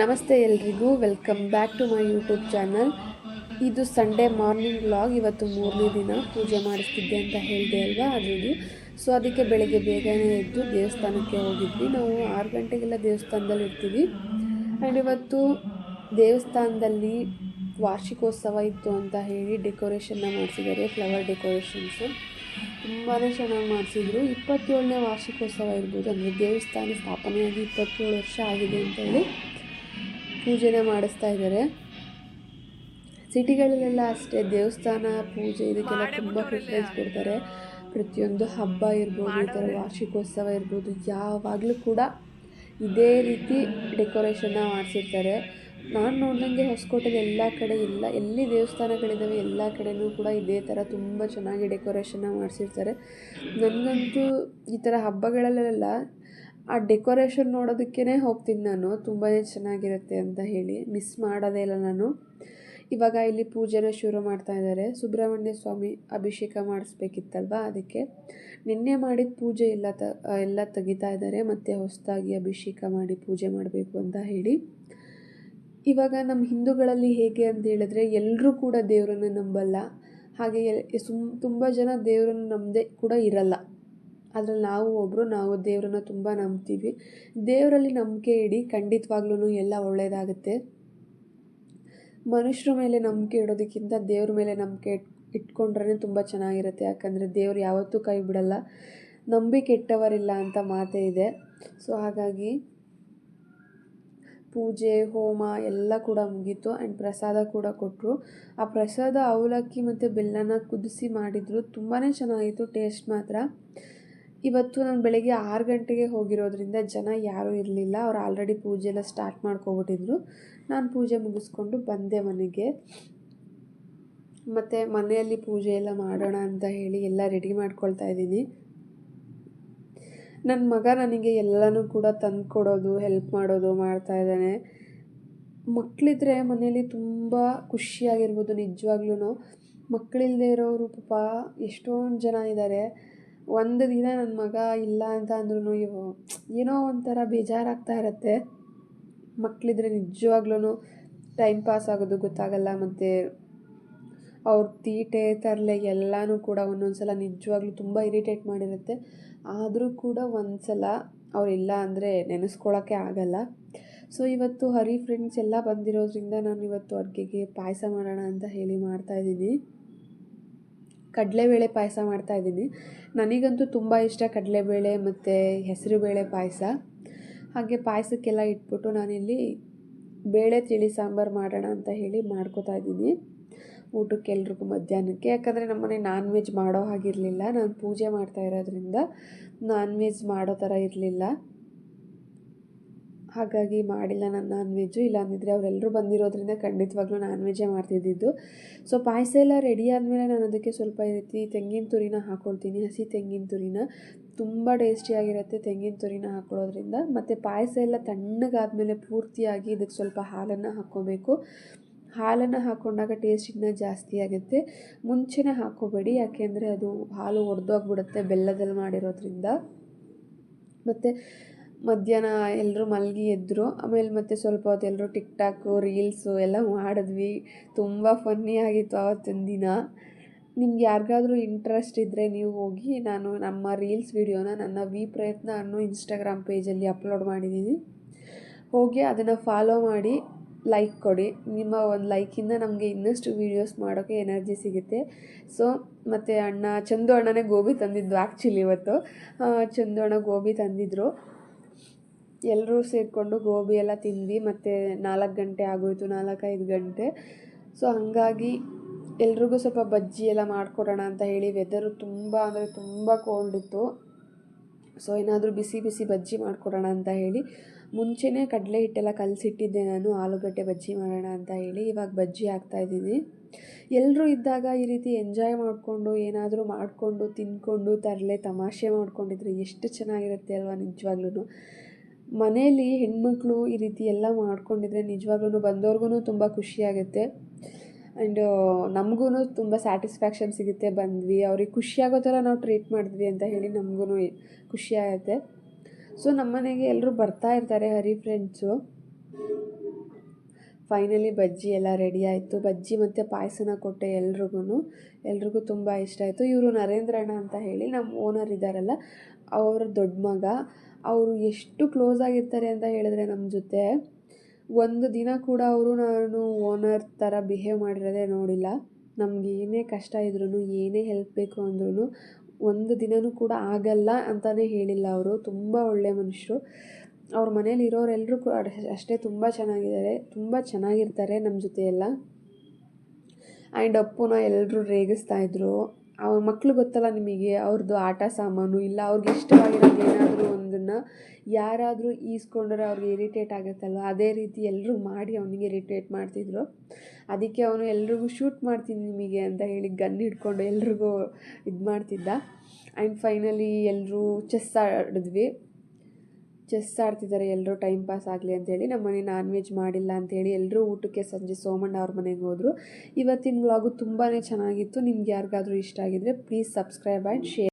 ನಮಸ್ತೆ ಎಲ್ರಿಗೂ, welcome back to my YouTube channel. ಇದು ಸಂಡೇ ಮಾರ್ನಿಂಗ್ ವ್ಲಾಗ್. ಇವತ್ತು ಮೂರನೇ ದಿನ ಪೂಜೆ ಮಾಡಿಸ್ತಿದ್ದೆ ಅಂತ ಹೇಳಿದೆ ಅಲ್ವಾ ಅದ್ರದ್ದು. ಸೊ ಅದಕ್ಕೆ ಬೆಳಗ್ಗೆ ಬೇಗನೆ ಎದ್ದು ದೇವಸ್ಥಾನಕ್ಕೆ ಹೋಗಿದ್ವಿ. ನಾವು ಆರು ಗಂಟೆಗೆಲ್ಲ ದೇವಸ್ಥಾನದಲ್ಲಿ ಇರ್ತೀವಿ. ಆ್ಯಂಡ್ ಇವತ್ತು ದೇವಸ್ಥಾನದಲ್ಲಿ ವಾರ್ಷಿಕೋತ್ಸವ ಇತ್ತು ಅಂತ ಹೇಳಿ ಡೆಕೋರೇಷನ್ನ ಮಾಡಿಸಿದ್ದಾರೆ, ಫ್ಲವರ್ ಡೆಕೋರೇಷನ್ಸು. ತುಂಬಾ ಚೆನ್ನಾಗಿ ಮಾಡಿಸಿದ್ರು. ಇಪ್ಪತ್ತೇಳನೇ ವಾರ್ಷಿಕೋತ್ಸವ ಇರ್ಬೋದು. ಅಂದರೆ ದೇವಸ್ಥಾನ ಸ್ಥಾಪನೆಯಾಗಿ ಇಪ್ಪತ್ತೇಳು ವರ್ಷ ಆಗಿದೆ ಅಂತ ಹೇಳಿ. ಪೂಜೆನ ಮಾಡಿಸ್ತಾ ಇದ್ದಾರೆ. ಸಿಟಿಗಳಲ್ಲೆಲ್ಲ ಅಷ್ಟೇ ದೇವಸ್ಥಾನ ಪೂಜೆ ಇದಕ್ಕೆಲ್ಲ ತುಂಬ ಪ್ರಿಫರೆನ್ಸ್ ಕೊಡ್ತಾರೆ. ಪ್ರತಿಯೊಂದು ಹಬ್ಬ ಇರ್ಬೋದು ಈ ಥರ ವಾರ್ಷಿಕೋತ್ಸವ ಇರ್ಬೋದು ಯಾವಾಗಲೂ ಕೂಡ ಇದೇ ರೀತಿ ಡೆಕೋರೇಷನ್ನ ಮಾಡಿಸಿರ್ತಾರೆ. ನಾನು ನೋಡ್ದಂಗೆ ಹೊಸಕೋಟೆಲಿ ಎಲ್ಲ ಕಡೆ ಎಲ್ಲ ಎಲ್ಲಿ ದೇವಸ್ಥಾನಗಳಿದ್ದಾವೆ ಎಲ್ಲ ಕಡೆಯೂ ಕೂಡ ಇದೇ ಥರ ತುಂಬ ಚೆನ್ನಾಗಿ ಡೆಕೋರೇಷನ್ನ ಮಾಡಿಸಿರ್ತಾರೆ. ನನಗಂತೂ ಈ ಥರ ಹಬ್ಬಗಳಲ್ಲೆಲ್ಲ ಆ ಡೆಕೋರೇಷನ್ ನೋಡೋದಕ್ಕೇ ಹೋಗ್ತೀನಿ ನಾನು. ತುಂಬಾ ಚೆನ್ನಾಗಿರುತ್ತೆ ಅಂತ ಹೇಳಿ. ಮಿಸ್ ಮಾಡೋದೇ ಇಲ್ಲ ನಾನು. ಇವಾಗ ಇಲ್ಲಿ ಪೂಜೆನ ಶುರು ಮಾಡ್ತಾ ಇದ್ದಾರೆ. ಸುಬ್ರಹ್ಮಣ್ಯ ಸ್ವಾಮಿ ಅಭಿಷೇಕ ಮಾಡಿಸ್ಬೇಕಿತ್ತಲ್ವ ಅದಕ್ಕೆ. ನಿನ್ನೆ ಮಾಡಿದ ಪೂಜೆ ಎಲ್ಲ ತ, ಎಲ್ಲ ತೆಗಿತಾ ಇದ್ದಾರೆ. ಮತ್ತು ಹೊಸದಾಗಿ ಅಭಿಷೇಕ ಮಾಡಿ ಪೂಜೆ ಮಾಡಬೇಕು ಅಂತ ಹೇಳಿ. ಇವಾಗ ನಮ್ಮ ಹಿಂದೂಗಳಲ್ಲಿ ಹೇಗೆ ಅಂತ ಹೇಳಿದ್ರೆ ಎಲ್ಲರೂ ಕೂಡ ದೇವರನ್ನು ನಂಬಲ್ಲ. ಹಾಗೆ ಸುಮ್, ತುಂಬ ಜನ ದೇವರನ್ನು ನಂಬದೆ ಕೂಡ ಇರಲ್ಲ. ಅದ್ರಲ್ಲಿ ನಾವು ಒಬ್ಬರು ನಾವು ದೇವರನ್ನ ತುಂಬ ನಂಬ್ತೀವಿ. ದೇವರಲ್ಲಿ ನಂಬಿಕೆ ಇಡಿ ಖಂಡಿತವಾಗ್ಲೂ ಎಲ್ಲ ಒಳ್ಳೆಯದಾಗುತ್ತೆ ಮನುಷ್ಯರ ಮೇಲೆ ನಂಬಿಕೆ ಇಡೋದಕ್ಕಿಂತ ದೇವ್ರ ಮೇಲೆ ನಂಬಿಕೆ ಇಟ್ಕೊಂಡ್ರೆ ತುಂಬ ಚೆನ್ನಾಗಿರುತ್ತೆ. ಯಾಕಂದರೆ ದೇವ್ರು ಯಾವತ್ತೂ ಕೈ ಬಿಡಲ್ಲ. ನಂಬಿ ಕೆಟ್ಟವರಿಲ್ಲ ಅಂತ ಮಾತೇ ಇದೆ. ಸೊ ಹಾಗಾಗಿ ಪೂಜೆ, ಹೋಮ ಎಲ್ಲ ಕೂಡ ಮುಗೀತು. ಆ್ಯಂಡ್ ಪ್ರಸಾದ ಕೂಡ ಕೊಟ್ಟರು ಆ ಪ್ರಸಾದ, ಅವಲಕ್ಕಿ ಮತ್ತು ಬೆಲ್ಲನ ಕುದಿಸಿ ಮಾಡಿದರು. ತುಂಬಾ ಚೆನ್ನಾಗಿತ್ತು. ಟೇಸ್ಟ್ ಮಾತ್ರ. ಇವತ್ತು ನಾನು ಬೆಳಗ್ಗೆ ಆರು ಗಂಟೆಗೆ ಹೋಗಿರೋದ್ರಿಂದ ಜನ ಯಾರೂ ಇರಲಿಲ್ಲ. ಅವ್ರು ಆಲ್ರೆಡಿ ಪೂಜೆ ಎಲ್ಲ ಸ್ಟಾರ್ಟ್ ಮಾಡ್ಕೊಬಿಟ್ಟಿದ್ರು. ನಾನು ಪೂಜೆ ಮುಗಿಸ್ಕೊಂಡು ಬಂದೆ ಮನೆಗೆ. ಮತ್ತು ಮನೆಯಲ್ಲಿ ಪೂಜೆ ಎಲ್ಲ ಮಾಡೋಣ ಅಂತ ಹೇಳಿ ಎಲ್ಲ ರೆಡಿ ಮಾಡ್ಕೊಳ್ತಾ ಇದ್ದೀನಿ. ನನ್ನ ಮಗ ನನಗೆ ಎಲ್ಲನೂ ಕೂಡ ತಂದು ಕೊಡೋದು ಹೆಲ್ಪ್ ಮಾಡೋದು ಮಾಡ್ತಾ ಇದ್ದಾನೆ. ಮಕ್ಕಳಿದ್ರೆ ಮನೆಯಲ್ಲಿ ತುಂಬ ಖುಷಿಯಾಗಿರ್ಬೋದು ನಿಜವಾಗ್ಲೂ ಮಕ್ಕಳಿಲ್ಲದೆ ಇರೋರು ಪಾಪ ಎಷ್ಟೊಂದು ಜನ ಇದ್ದಾರೆ ಒಂದು ದಿನ ನನ್ನ ಮಗ ಇಲ್ಲ ಅಂತ ಅಂದ್ರೂ ಏನೋ ಒಂಥರ ಬೇಜಾರಾಗ್ತಾ ಇರುತ್ತೆ. ಮಕ್ಕಳಿದ್ರೆ ನಿಜವಾಗ್ಲೂ ಟೈಮ್ ಪಾಸ್ ಆಗೋದು ಗೊತ್ತಾಗಲ್ಲ ಮತ್ತು ಅವ್ರ ತೀಟೆ, ತರಲೆ ಎಲ್ಲನೂ ಕೂಡ ಒಂದೊಂದು ಸಲ ನಿಜವಾಗ್ಲೂ ತುಂಬ ಇರಿಟೇಟ್ ಮಾಡಿರುತ್ತೆ. ಆದರೂ ಕೂಡ ಒಂದು ಸಲ ಅವರಿಲ್ಲ ಅಂದರೆ ನೆನೆಸ್ಕೊಳ್ಳೋಕ್ಕೆ ಆಗಲ್ಲ. ಸೊ ಇವತ್ತು ಹರಿ ಫ್ರೆಂಡ್ಸ್ ಎಲ್ಲ ಬಂದಿರೋದ್ರಿಂದ ನಾನು ಇವತ್ತು ಅಡುಗೆಗೆ ಪಾಯಸ ಮಾಡೋಣ ಅಂತ ಹೇಳಿ ಮಾಡ್ತಾಯಿದ್ದೀನಿ ಕಡಲೆಬೇಳೆ ಪಾಯಸ ಮಾಡ್ತಾ ಇದ್ದೀನಿ. ನನಗಂತೂ ತುಂಬ ಇಷ್ಟ ಕಡಲೆಬೇಳೆ ಮತ್ತು ಹೆಸರುಬೇಳೆ ಪಾಯಸ. ಹಾಗೆ ಪಾಯಸಕ್ಕೆಲ್ಲ ಇಟ್ಬಿಟ್ಟು ನಾನಿಲ್ಲಿ ಬೇಳೆ, ತಿಳಿ, ಸಾಂಬಾರು ಮಾಡೋಣ ಅಂತ ಹೇಳಿ ಮಾಡ್ಕೋತಾ ಇದ್ದೀನಿ. ಊಟಕ್ಕೆ ಎಲ್ರಿಗೂ ಮಧ್ಯಾಹ್ನಕ್ಕೆ. ಯಾಕಂದರೆ ನಮ್ಮನೆ ನಾನ್ ವೆಜ್ ಮಾಡೋ ಹಾಗಿರಲಿಲ್ಲ. ನಾನು ಪೂಜೆ ಮಾಡ್ತಾ ಇರೋದ್ರಿಂದ ನಾನ್ ವೆಜ್ ಮಾಡೋ ಥರ ಇರಲಿಲ್ಲ. ಹಾಗಾಗಿ ಮಾಡಿಲ್ಲ ನಾನು ನಾನ್ ವೆಜ್ಜು ಇಲ್ಲಾಂದಿದ್ರೆ ಅವರೆಲ್ಲರೂ ಬಂದಿರೋದ್ರಿಂದ ಖಂಡಿತವಾಗ್ಲೂ ನಾನ್ ವೆಜ್ಜೇ ಮಾಡ್ತಿದ್ದಿದ್ದು. ಸೊ ಪಾಯಸ ಎಲ್ಲ ರೆಡಿ ಆದಮೇಲೆ ನಾನು ಅದಕ್ಕೆ ಸ್ವಲ್ಪ ಈ ರೀತಿ ತೆಂಗಿನ ತುರಿನ ಹಾಕ್ಕೊಳ್ತೀನಿ ಹಸಿ ತೆಂಗಿನ ತುರಿನ. ತುಂಬ ಟೇಸ್ಟಿಯಾಗಿರುತ್ತೆ ತೆಂಗಿನ ತುರಿನ ಹಾಕ್ಕೊಳ್ಳೋದ್ರಿಂದ ಮತ್ತು ಪಾಯಸ ಎಲ್ಲ ತಣ್ಣಗಾದ್ಮೇಲೆ ಪೂರ್ತಿಯಾಗಿ ಇದಕ್ಕೆ ಸ್ವಲ್ಪ ಹಾಲನ್ನು ಹಾಕ್ಕೋಬೇಕು. ಹಾಲನ್ನು ಹಾಕ್ಕೊಂಡಾಗ ಟೇಸ್ಟ್ ಇನ್ನೂ ಜಾಸ್ತಿ ಆಗುತ್ತೆ. ಮುಂಚೆನೇ ಹಾಕ್ಕೋಬೇಡಿ, ಯಾಕೆಂದರೆ ಅದು ಹಾಲು ಒಡೆದೋಗ್ಬಿಡುತ್ತೆ ಬೆಲ್ಲದಲ್ಲಿ ಮಾಡಿರೋದ್ರಿಂದ. ಮತ್ತು ಮಧ್ಯಾಹ್ನ ಎಲ್ಲರೂ ಮಲಗಿ ಎದ್ದರು ಆಮೇಲೆ ಮತ್ತೆ ಸ್ವಲ್ಪ ಹೊತ್ತು ಎಲ್ಲರೂ ಟಿಕ್ ಟಾಕು ರೀಲ್ಸು ಎಲ್ಲ ಮಾಡಿದ್ವಿ. ತುಂಬ ಫನ್ನಿ ಆಗಿತ್ತು ಆವತ್ತಿನ ದಿನ. ನಿಮ್ಗೆ ಯಾರಿಗಾದ್ರೂ ಇಂಟ್ರೆಸ್ಟ್ ಇದ್ದರೆ ನೀವು ಹೋಗಿ, ನಾನು ನಮ್ಮ ರೀಲ್ಸ್ ವೀಡಿಯೋನ ನನ್ನ ವಿ ಪ್ರಯತ್ನ ಅನ್ನೋ ಇನ್ಸ್ಟಾಗ್ರಾಮ್ ಪೇಜಲ್ಲಿ ಅಪ್ಲೋಡ್ ಮಾಡಿದ್ದೀನಿ ಹೋಗಿ ಅದನ್ನು ಫಾಲೋ ಮಾಡಿ, ಲೈಕ್ ಕೊಡಿ. ನಿಮ್ಮ ಒಂದು ಲೈಕಿಂದ ನಮಗೆ ಇನ್ನಷ್ಟು ವೀಡಿಯೋಸ್ ಮಾಡೋಕ್ಕೆ ಎನರ್ಜಿ ಸಿಗುತ್ತೆ. ಸೊ, ಮತ್ತು ಅಣ್ಣ, ಚಂದು ಅಣ್ಣನೇ ಗೋಬಿ ತಂದಿದ್ದು ಆ್ಯಕ್ಚುಲಿ ಇವತ್ತು. ಚಂದು ಅಣ್ಣ ಗೋಬಿ ತಂದಿದ್ದರು ಎಲ್ಲರೂ ಸೇರಿಕೊಂಡು ಗೋಬಿ ಎಲ್ಲ ತಿಂದು ಮತ್ತು ನಾಲ್ಕು ಗಂಟೆ ಆಗೋಯಿತು, ನಾಲ್ಕೈದು ಗಂಟೆ. ಸೊ ಹಾಗಾಗಿ ಎಲ್ರಿಗೂ ಸ್ವಲ್ಪ ಬಜ್ಜಿ ಎಲ್ಲ ಮಾಡಿಕೊಡೋಣ ಅಂತ ಹೇಳಿ ವೆದರು ತುಂಬ ಅಂದರೆ ತುಂಬ ಕೋಲ್ಡ್ ಇತ್ತು. ಸೊ ಏನಾದರೂ ಬಿಸಿ ಬಿಸಿ ಬಜ್ಜಿ ಮಾಡಿಕೊಡೋಣ ಅಂತ ಹೇಳಿ, ಮುಂಚೆನೇ ಕಡಲೆ ಹಿಟ್ಟೆಲ್ಲ ಕಲಸಿಟ್ಟಿದ್ದೆ ನಾನು, ಆಲೂಗಡ್ಡೆ ಬಜ್ಜಿ ಮಾಡೋಣ ಅಂತ ಹೇಳಿ, ಇವಾಗ ಬಜ್ಜಿ ಹಾಕ್ತಾಯಿದ್ದೀನಿ ಎಲ್ಲರೂ ಇದ್ದಾಗ ಈ ರೀತಿ ಎಂಜಾಯ್ ಮಾಡಿಕೊಂಡು, ಏನಾದರೂ ಮಾಡಿಕೊಂಡು ತಿಂದ್ಕೊಂಡು ತರಲೆ ತಮಾಷೆ ಮಾಡಿಕೊಂಡಿದ್ರೆ ಎಷ್ಟು ಚೆನ್ನಾಗಿರುತ್ತೆ ಅಲ್ವಾ ನಿಜವಾಗ್ಲೂ ಮನೆಯಲ್ಲಿ ಹೆಣ್ಮಕ್ಳು ಈ ರೀತಿ ಎಲ್ಲ ಮಾಡ್ಕೊಂಡಿದ್ರೆ ನಿಜವಾಗ್ಲೂ ಬಂದವ್ರಿಗೂ ತುಂಬ ಖುಷಿಯಾಗುತ್ತೆ ಆ್ಯಂಡ್ ನಮಗೂ ತುಂಬ ಸ್ಯಾಟಿಸ್ಫ್ಯಾಕ್ಷನ್ ಸಿಗುತ್ತೆ ಬಂದ್ವಿ. ಅವ್ರಿಗೆ ಖುಷಿಯಾಗೋ ಥರ ನಾವು ಟ್ರೀಟ್ ಮಾಡಿದ್ವಿ ಅಂತ ಹೇಳಿ ನಮಗೂ ಖುಷಿ ಆಗುತ್ತೆ. ಸೊ ನಮ್ಮ ಮನೆಗೆ ಎಲ್ಲರೂ ಬರ್ತಾ ಇರ್ತಾರೆ ಹರಿ ಫ್ರೆಂಡ್ಸು ಫೈನಲಿ ಬಜ್ಜಿ ಎಲ್ಲ ರೆಡಿ ಆಯಿತು. ಬಜ್ಜಿ ಮತ್ತು ಪಾಯಸನ ಕೊಟ್ಟೆ ಎಲ್ರಿಗೂ ಎಲ್ರಿಗೂ ತುಂಬ ಇಷ್ಟ ಆಯಿತು. ಇವರು ನರೇಂದ್ರಣ್ಣ ಅಂತ ಹೇಳಿ ನಮ್ಮ ಓನರ್ ಇದ್ದಾರಲ್ಲ, ಅವರ ದೊಡ್ಡ ಮಗ. ಅವರು ಎಷ್ಟು ಕ್ಲೋಸ್ ಆಗಿರ್ತಾರೆ ಅಂತ ಹೇಳಿದ್ರೆ ನಮ್ಮ ಜೊತೆ. ಒಂದು ದಿನ ಕೂಡ ಅವರು ನಾನು ಓನರ್ ಥರ ಬಿಹೇವ್ ಮಾಡಿರೋದೇ ನೋಡಿಲ್ಲ. ನಮ್ಗೆ ಏನೇ ಕಷ್ಟ ಇದ್ರೂ ಏನೇ ಹೆಲ್ಪ್ ಬೇಕು ಅಂದ್ರೂ ಒಂದು ದಿನವೂ ಕೂಡ ಆಗಲ್ಲ ಅಂತಲೇ ಹೇಳಿಲ್ಲ ಅವರು. ತುಂಬ ಒಳ್ಳೆಯ ಮನುಷ್ಯರು. ಅವ್ರ ಮನೇಲಿ ಇರೋರೆಲ್ಲರೂ ಕೂಡ ಅಷ್ಟೇ ತುಂಬ ಚೆನ್ನಾಗಿದ್ದಾರೆ. ತುಂಬ ಚೆನ್ನಾಗಿರ್ತಾರೆ ನಮ್ಮ ಜೊತೆ ಎಲ್ಲ. ಆ್ಯಂಡ್ ಅಪ್ಪುನ ಎಲ್ಲರೂ ರೇಗಿಸ್ತಾ ಇದ್ರು. ಅವ್ರ ಮಕ್ಳು ಗೊತ್ತಲ್ಲ ನಿಮಗೆ ಅವ್ರದ್ದು ಆಟ ಸಾಮಾನು ಇಲ್ಲ, ಅವ್ರಿಗೆ ಇಷ್ಟವಾಗಿರೋದು ಏನಾದರೂ ಒಂದನ್ನು ಯಾರಾದರೂ ಈಸ್ಕೊಂಡ್ರೆ ಅವ್ರಿಗೆ ಇರಿಟೇಟ್ ಆಗುತ್ತಲ್ವ? ಅದೇ ರೀತಿ ಎಲ್ಲರೂ ಮಾಡಿ ಅವನಿಗೆ ಇರಿಟೇಟ್ ಮಾಡ್ತಿದ್ರು. ಅದಕ್ಕೆ ಅವನು ಎಲ್ರಿಗೂ ಶೂಟ್ ಮಾಡ್ತೀನಿ ನಿಮಗೆ ಅಂತ ಹೇಳಿ ಗನ್ ಹಿಡ್ಕೊಂಡು ಎಲ್ರಿಗೂ ಇದು ಮಾಡ್ತಿದ್ದ ಆ್ಯಂಡ್ ಫೈನಲಿ ಎಲ್ಲರೂ ಚೆಸ್ ಆಡಿದ್ವಿ. ಚೆಸ್ ಆಡ್ತಿದ್ದಾರೆ ಎಲ್ಲರೂ ಟೈಮ್ ಪಾಸ್ ಆಗಲಿ ಅಂತೇಳಿ. ನಮ್ಮ ಮನೆ ನಾನ್ ವೆಜ್ ಮಾಡಿಲ್ಲ ಅಂತೇಳಿ ಎಲ್ಲರೂ ಊಟಕ್ಕೆ ಸಂಜೆ ಸೋಮಣ್ಣ ಅವ್ರ ಮನೆಗೆ ಹೋದರು. ಇವತ್ತಿನ ವ್ಲಾಗು ತುಂಬಾ ಚೆನ್ನಾಗಿತ್ತು. ನಿಮ್ಗೆ ಯಾರಿಗಾದ್ರೂ ಇಷ್ಟ ಆಗಿದ್ದರೆ ಪ್ಲೀಸ್ ಸಬ್ಸ್ಕ್ರೈಬ್ ಆ್ಯಂಡ್ ಶೇರ್